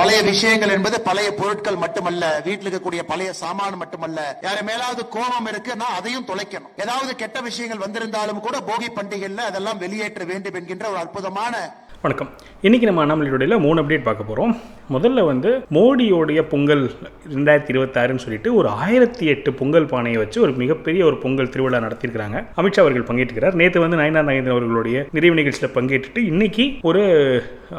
பழைய விஷயங்கள் என்பது பழைய பொருட்கள் மட்டுமல்ல வீட்டில் இருக்கக்கூடிய பழைய சாமான் மட்டுமல்ல. யாரு மேலாவது கோபம் இருக்குன்னா அதையும் தொலைக்கணும். ஏதாவது கெட்ட விஷயங்கள் வந்திருந்தாலும் கூட போகி பண்டிகையில் அதெல்லாம் வெளியேற்ற வேண்டும் என்கின்ற ஒரு அற்புதமான வணக்கம். இன்றைக்கி நம்ம அண்ணாமலையோடையில் மூணு அப்டேட் பார்க்க போகிறோம் முதல்ல வந்து மோடியோடைய பொங்கல் ரெண்டாயிரத்தி இருபத்தாறுன்னு சொல்லிட்டு ஒரு ஆயிரத்தி எட்டு பொங்கல் பானையை வச்சு ஒரு மிகப்பெரிய ஒரு பொங்கல் திருவிழா நடத்தியிருக்கிறாங்க. அமித்ஷா அவர்கள் பங்கேற்றுக்கிறார். நேற்று வந்து நயனார் நாகேந்திரன் அவர்களுடைய நிறைவு நிகழ்ச்சியில் பங்கேற்றுட்டு இன்னைக்கு ஒரு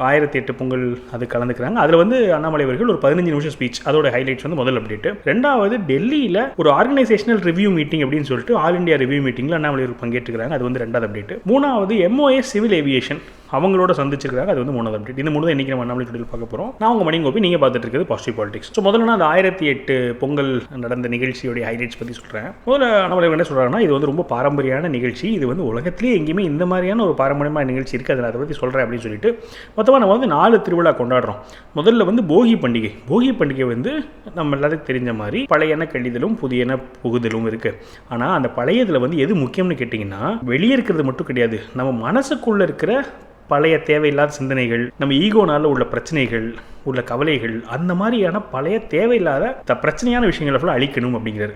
ஆயிரத்தி எட்டு பொங்கல் அது கலந்துக்கிறாங்க. அதில் வந்து அண்ணாமலை அவர்கள் ஒரு பதினஞ்சு நிமிஷம் ஸ்பீச் அதோட ஹைலைட்ஸ் வந்து முதல் அப்டேட் ரெண்டாவது டெல்லியில் ஒரு ஆர்கனைசேஷனல் ரிவ்யூ மீட்டிங் அப்படின்னு சொல்லிட்டு ஆல் இந்தியா ரிவ்யூ மீட்டிங்கில் அண்ணாமலை அவர்கள் பங்கேற்றுக்கிறாங்க. அது வந்து ரெண்டாவது அப்டேட் மூணாவது எம்ஓஎஸ் சிவில் ஏவியேஷன் அவங்களோட சந்திச்சிருக்காங்க அது வந்து மூணாவது அப்டேட் இந்த மூணு தான் இன்றைக்கி நம்ம அண்ணாமலை பார்க்க போகிறோம் நான் உங்கள் மணி கோபி நீங்கள் பார்த்துட்டு இருக்கிறது பாசிட்டிவ் பாலிடிக்ஸ் ஸோ முதல்ல நான் அந்த ஆயிரத்தி எட்டு பொங்கல் நடந்த நிகழ்ச்சியோடைய ஹைலைட்ஸ் பற்றி சொல்கிறேன் முதல்ல அண்ணாமலை என்ன சொல்கிறாங்கன்னா இது வந்து ரொம்ப பாரம்பரியான நிகழ்ச்சி. இது வந்து உலகத்திலேயே எங்கேயுமே இந்த மாதிரியான ஒரு பாரம்பரியமான நிகழ்ச்சி இருக்குது அதை அதை பற்றி சொல்கிறேன் அப்படின்னு சொல்லிட்டு மொத்தமாக நம்ம வந்து நாலு திருவிழா கொண்டாடுறோம். முதல்ல வந்து போகி பண்டிகை. போகி பண்டிகை வந்து நம்ம எல்லாத்துக்கும் தெரிஞ்ச மாதிரி பழையன கழிதலும் புதியன புகுதலும் இருக்குது ஆனால் அந்த பழையதில் வந்து எது முக்கியம்னு கேட்டிங்கன்னா வெளியே இருக்கிறது மட்டும் கிடையாது. நம்ம மனசுக்குள்ளே இருக்கிற பழைய தேவையில்லாத சிந்தனைகள் நம்ம ஈகோனால உள்ள பிரச்சனைகள் உள்ள கவலைகள் அந்த மாதிரியான பழைய தேவையில்லாத த பிரச்சனையான விஷயங்களை ஃபுல்லாக அழிக்கணும் அப்படிங்கிறாரு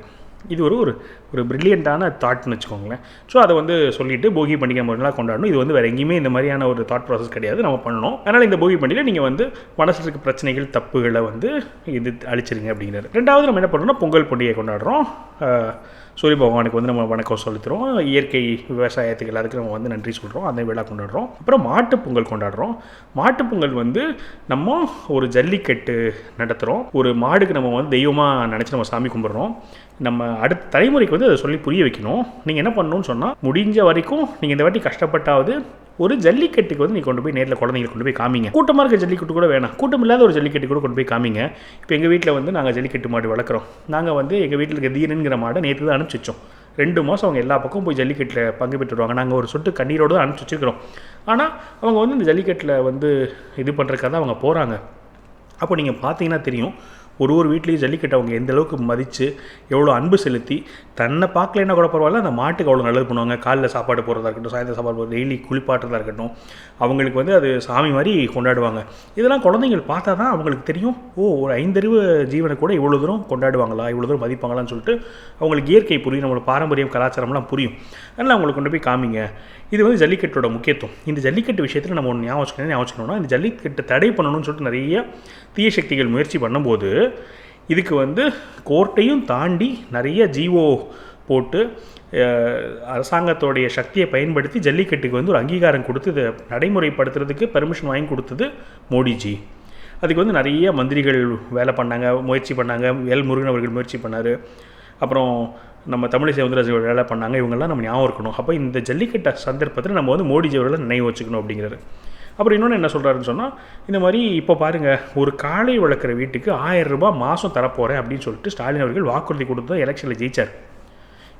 இது ஒரு ஒரு ஒரு ப்ரில்லியண்ட்டான தாட்னு வச்சுக்கோங்களேன். ஸோ அதை வந்து சொல்லிட்டு போகி பண்டிகை முறைலாம் கொண்டாடணும். இது வந்து வேறு எங்கேயுமே இந்த மாதிரியான ஒரு தாட் ப்ராசஸ் கிடையாது. நம்ம பண்ணணும். அதனால் இந்த போகி பண்டிகை நீங்கள் வந்து மனசில் இருக்க பிரச்சனைகள் தப்புகளை வந்து இது அழிச்சிருங்க அப்படிங்கிறது ரெண்டாவது நம்ம என்ன பண்ணுறோம்னா பொங்கல் பண்டிகை கொண்டாடுறோம். சூரிய பகவானுக்கு வந்து நம்ம வணக்கம் செலுத்துகிறோம் இயற்கை விவசாயத்துக்கு எல்லாத்துக்கும் நம்ம வந்து நன்றி சொல்கிறோம் அந்த விழா கொண்டாடுறோம். அப்புறம் மாட்டுப் பொங்கல் கொண்டாடுறோம். மாட்டுப்பொங்கல் வந்து நம்ம ஒரு ஜல்லிக்கட்டு நடத்துகிறோம் ஒரு மாடுக்கு நம்ம வந்து தெய்வமாக நினச்சி நம்ம சாமி கும்பிட்றோம். நம்ம அடுத்த தலைமுறைக்கு வந்து அதை சொல்லி புரிய வைக்கணும். நீங்கள் என்ன பண்ணணும்னு சொன்னால் முடிஞ்ச வரைக்கும் நீங்கள் இந்த வாட்டி கஷ்டப்பட்டாவது ஒரு ஜல்லிக்கட்டுக்கு வந்து நீங்கள் கொண்டு போய் நேரில் குழந்தைங்களை கொண்டு போய் காமிங்க. கூட்டமாக இருக்க ஜல்லிக்கட்டு கூட வேணாம். கூட்டம் இல்லாத ஒரு ஜல்லிக்கட்டு கூட கொண்டு போய் காமிங்க. இப்போ எங்கள் வீட்டில் வந்து நாங்கள் ஜல்லிக்கட்டு மாடு வளர்க்குறோம். நாங்கள் வந்து எங்கள் வீட்டில் இருக்க தீரனுங்கிற மாடை நேற்று தான் அனுப்பிச்சி வச்சோம். ரெண்டு மாதம் அவங்க எல்லா பக்கம் போய் ஜல்லிக்கட்டில் பங்கு பெற்றுடுவாங்க நாங்கள் ஒரு சொட்டு கண்ணீரோடு தான் அனுப்பிச்சி வச்சுருக்கிறோம். ஆனால் அவங்க வந்து இந்த ஜல்லிக்கட்டில் வந்து இது பண்ணுறக்காக தான் அவங்க போகிறாங்க அப்போ நீங்கள் பார்த்தீங்கன்னா தெரியும் ஒரு ஒரு வீட்லேயும் ஜல்லிக்கட்டு அவங்க எந்த அளவுக்கு மதித்து எவ்வளோ அன்பு செலுத்தி தன்னை பார்க்கலன்னா கூட பரவாயில்ல அந்த மாட்டுக்கு அவ்வளோ நல்லது பண்ணுவாங்க. காலைல சாப்பாடு போடுறதா இருக்கட்டும் சாயந்தரம் சாப்பாடு போடுறது டெய்லி குளிப்பாட்டுறதா இருக்கட்டும் அவங்களுக்கு வந்து அது சாமி மாதிரி கொண்டாடுவாங்க. இதெல்லாம் குழந்தைங்கள் பார்த்தா தான் அவங்களுக்கு தெரியும் ஓ ஒரு ஐந்தறிவு ஜீவனை கூட இவ்வளோ தூரம் கொண்டாடுவாங்களா இவ்வளோ தூரம் மதிப்பாங்களான்னு சொல்லிட்டு அவங்களுக்கு இயற்கை புரியும் நம்மளோட பாரம்பரியம் கலாச்சாரம்லாம் புரியும். அதனால் அவங்களுக்கு கொண்டு போய் காமிங்க. இது வந்து ஜல்லிக்கட்டோட முக்கியத்துவம். இந்த ஜல்லிக்கட்டு விஷயத்தில் நம்ம ஒன்று ஞாபகம் ஞாபகம் வச்சுக்கணும்னா இந்த ஜல்லிக்கட்டு தடை பண்ணணும்னு சொல்லிட்டு நிறைய தீய சக்திகள் முயற்சி பண்ணும்போது இதுக்கு வந்து கோர்ட்டையும் தாண்டி நிறைய ஜிஓ போட்டு அரசாங்கத்தோடைய சக்தியை பயன்படுத்தி ஜல்லிக்கட்டுக்கு வந்து ஒரு அங்கீகாரம் கொடுத்து இதை நடைமுறைப்படுத்துறதுக்கு பெர்மிஷன் வாங்கி கொடுத்தது மோடிஜி. அதுக்கு வந்து நிறைய மந்திரிகள் வேலை பண்ணாங்க முயற்சி பண்ணாங்க. எல் முருகன் அவர்கள் முயற்சி பண்ணார். அப்புறம் நம்ம தமிழிசை சவுந்தரராஜன் வேலை பண்ணாங்க. இவங்கெல்லாம் நம்ம ஞாபகம் இருக்கணும். அப்போ இந்த ஜல்லிக்கட்டு சந்தர்ப்பத்தில் நம்ம வந்து மோடிஜி அவர்களை நினைவு வச்சுக்கணும் அப்படிங்கிறாரு. அப்புறம் இன்னொன்று என்ன சொல்கிறாருன்னு சொன்னால் இந்த மாதிரி இப்போ பாருங்கள் ஒரு காளை வளர்க்குற வீட்டுக்கு ஆயிரம் ரூபாய் மாதம் தரப்போகிறேன் அப்படின்னு சொல்லிட்டு ஸ்டாலின் அவர்கள் வாக்குறுதி கொடுத்து தான் எலெக்ஷனில் ஜெயித்தார்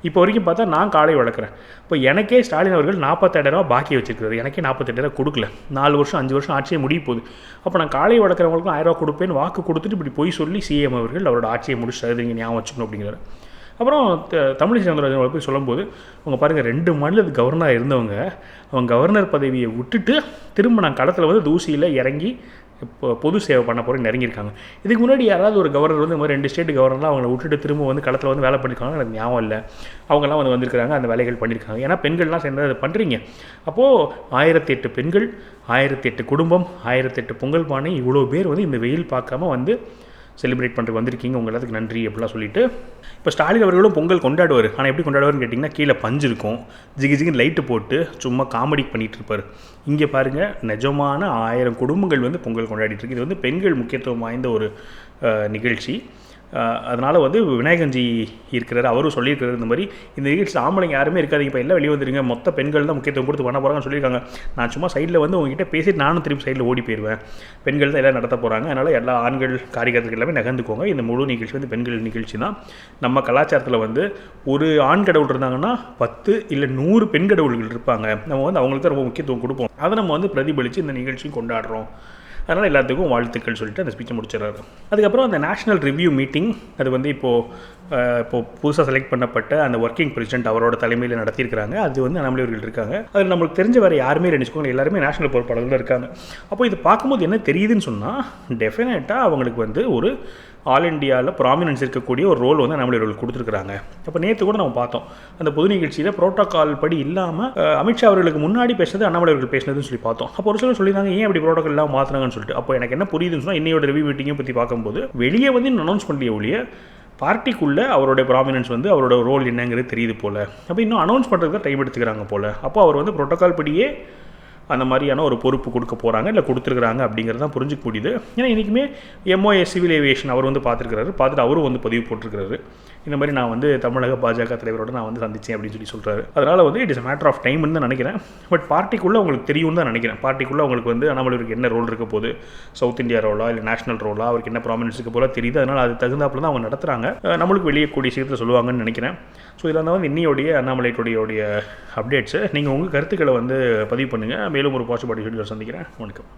இப்போ வரைக்கும் பார்த்தா நான் காளை வளர்க்குறேன். இப்போ எனக்கே ஸ்டாலின் அவர்கள் நாற்பத்தெட்டாயிரம் பாக்கி வச்சிருக்காரு எனக்கே நாற்பத்தெட்டாயிரம் கொடுக்கல. நாலு வருஷம் அஞ்சு வருஷம் ஆட்சியை முடிய போகுது. அப்போ நான் காளை வளர்க்குறவங்களுக்கும் ஆயிரரூவா கொடுப்பேன்னு வாக்கு கொடுத்துட்டு இப்படி போய் சொல்லி சிஎம் அவர்கள் அவரோட ஆட்சியை முடிச்சு நீங்கள் ஞாபகம் வச்சுக்கணும் அப்படிங்கிறார். அப்புறம் த- தமிழிசை சவுந்தரராஜன் போய் சொல்லும்போது அவங்க பாருங்கள் ரெண்டு மாநிலத்து கவர்னராக இருந்தவங்க அவங்க கவர்னர் பதவியை விட்டுட்டு திரும்ப நான் களத்தில் வந்து தூசியில் இறங்கி இப்போ பொது சேவை பண்ண போகிறேன் இறங்கியிருக்காங்க இதுக்கு முன்னாடி யாராவது ஒரு கவர்னர் வந்து இந்த மாதிரி ரெண்டு ஸ்டேட் கவர்னர்லாம் அவங்கள விட்டுட்டு திரும்ப வந்து களத்தில் வந்து வேலை பண்ணியிருக்காங்க எனக்கு ஞாபகம் இல்லை. அவங்கெல்லாம் வந்து வந்திருக்கிறாங்க அந்த வேலைகள் பண்ணியிருக்காங்க ஏன்னா பெண்கள்லாம் சேர்ந்து அதை பண்ணுறீங்க அப்போது ஆயிரத்தி எட்டு பெண்கள் ஆயிரத்தி எட்டு குடும்பம் ஆயிரத்தி எட்டு பொங்கல் பானை இவ்வளோ பேர் வந்து இந்த வெயில் பார்க்காம வந்து செலிப்ரேட் பண்ணுறதுக்கு வந்திருக்கீங்க. உங்கள் எல்லாத்துக்கு நன்றி அப்படிலாம் சொல்லிட்டு இப்போ ஸ்டாலின் அவர்களும் பொங்கல் கொண்டாடுவார். ஆனால் எப்படி கொண்டாடுவார்னு கேட்டிங்கன்னா கீழே பஞ்சு இருக்கும். ஜிகி ஜிகின்னு லைட்டு போட்டு சும்மா காமெடி பண்ணிகிட்டு இருப்பார். இங்கே பாருங்கள் நிஜமான ஆயிரம் குடும்பங்கள் வந்து பொங்கல் கொண்டாடிட்டு இருக்கு. இது வந்து பெண்கள் முக்கியத்துவம் வாய்ந்த ஒரு நிகழ்ச்சி. அதனால் வந்து விநாயகன்ஜி இருக்கிறார் அவரும் சொல்லியிருக்கிறார் இந்த மாதிரி. இந்த நிகழ்ச்சி ஆம்பளைங்க யாருமே இருக்காதீங்க இப்போ எல்லாம் வெளியே வந்துருங்க மொத்த பெண்கள் தான் முக்கியத்துவம் கொடுத்து பண்ண போகிறாங்கன்னு சொல்லியிருக்காங்க. நான் சும்மா சைடில் வந்து உங்ககிட்ட பேசிட்டு நானும் திரும்பி சைடில் ஓடி போயிடுவேன் பெண்கள் தான் எல்லாம் நடத்த போகிறாங்க அதனால் எல்லா ஆண்கள் காரியகர்த்தர்கள் எல்லாமே நகர்ந்துக்கோங்க. இந்த முழு நிகழ்ச்சி வந்து பெண்கள் நிகழ்ச்சி தான். நம்ம கலாச்சாரத்தில் வந்து ஒரு ஆண் கடவுள் இருந்தாங்கன்னா பத்து இல்லை நூறு பெண் கடவுள்கள் இருப்பாங்க. நம்ம வந்து அவங்களுக்கு தான் ரொம்ப முக்கியத்துவம் கொடுப்போம். அதை நம்ம வந்து பிரதிபலித்து இந்த நிகழ்ச்சியும் கொண்டாடுறோம். அதனால் எல்லாத்துக்கும் வாழ்த்துக்கள் சொல்லிட்டு அந்த ஸ்பீச்சை முடிச்சிடறாரு. அதுக்கப்புறம் அந்த நேஷனல் ரிவ்யூ மீட்டிங் அது வந்து இப்போது இப்போது இப்போ புதுசாக செலக்ட் பண்ணப்பட்ட அந்த ஒர்க்கிங் பிரசிடென்ட் அவரோட தலைமையில் நடத்தியிருக்கிறாங்க. அது வந்து அண்ணாமலை அவர்கள் இருக்காங்க. அதில் நம்மளுக்கு தெரிஞ்ச வேறு யாருமே நினச்சிக்கோங்க எல்லாருமே நேஷனல் பொறுப்பாளர்கள் இருக்காங்க. அப்போ இது பார்க்கும்போது என்ன தெரியுதுன்னு சொன்னால் டெஃபினட்டாக அவங்களுக்கு வந்து ஒரு ஆல் இண்டியாவில் ப்ராமினன்ஸ் இருக்கக்கூடிய ஒரு ரோல் வந்து அண்ணாமலை கொடுத்துருக்காங்க அப்போ நேற்று கூட நம்ம பார்த்தோம். அந்த பொது நிகழ்ச்சியில் புரோட்டோகால் படி இல்லாமல் அமித்ஷா அவர்களுக்கு முன்னாடி பேசுனது அண்ணாமலை பேசினதுன்னு சொல்லி பார்த்தோம். அப்போ ஒரு சிலர் சொல்லியிருந்தாங்க ஏன் அப்படி புரோட்டோகால் இல்லாமல் மாற்றினாங்கன்னு சொல்லிட்டு? அப்போ எனக்கு என்ன புரியுதுன்னு சொன்னால் இன்னையோட ரிவ்யூ மீட்டிங்கை பற்றி பார்க்கும்போது வெளியே வந்து அனௌன்ஸ் பண்ணிய ஒழிய பார்ட்டிக்குள்ளே அவருடைய ப்ராமினன்ஸ் வந்து அவரோட ரோல் என்னங்கிறது தெரியுது போல். அப்போ இன்னும் அனௌன்ஸ் பண்ணுறதுக்கு டைம் எடுத்துக்கிறாங்க போல். அப்போ அவர் வந்து புரோட்டோக்கால் படியே அந்த மாதிரியான ஒரு பொறுப்பு கொடுக்க போகிறாங்க இல்லை கொடுத்துருக்குறாங்க அப்படிங்கிறது தான் புரிஞ்சுக்க முடியுது. ஏன்னா இன்றைக்குமே எம்ஓஏ சிவில் ஏவியேஷன் அவர் வந்து பார்த்துருக்கிறாரு. பார்த்துட்டு அவரும் வந்து பதிவு போட்டிருக்காரு இந்த மாதிரி நான் வந்து தமிழக பாஜக தலைவரோட நான் வந்து சந்திச்சேன் அப்படின்னு சொல்லி சொல்கிறாரு அதனால் வந்து இட் இஸ் மேட்டர் ஆஃப் டைம்னு தான் நினைக்கிறேன். பட் பார்ட்டிக்குள்ளே உங்களுக்கு தெரியும்னு தான் நினைக்கிறேன். பார்ட்டிக்குள்ளே உங்களுக்கு வந்து அண்ணாமலைக்கு என்ன ரோல் இருக்க போகுது? சவுத் இந்தியா ரோலா இல்லை நேஷனல் ரோலா அவருக்கு என்ன ப்ராமினன்ஸ் இருக்க போல தெரியுது. அதனால் அது தகுந்தாப்புல தான் அவங்க நடத்துகிறாங்க நம்மளுக்கு வெளியே கூடிய சீக்கிரத்தில் சொல்லுவாங்கன்னு நினைக்கிறேன். ஸோ இதில் வந்து இன்னையோடைய அண்ணாமலையுடைய அப்டேட்ஸு நீங்கள் உங்கள் கருத்துக்களை வந்து பதிவு பண்ணுங்கள் மேலும் ஒரு பாசிபிலிட்டி சந்திக்கிறேன். வணக்கம்.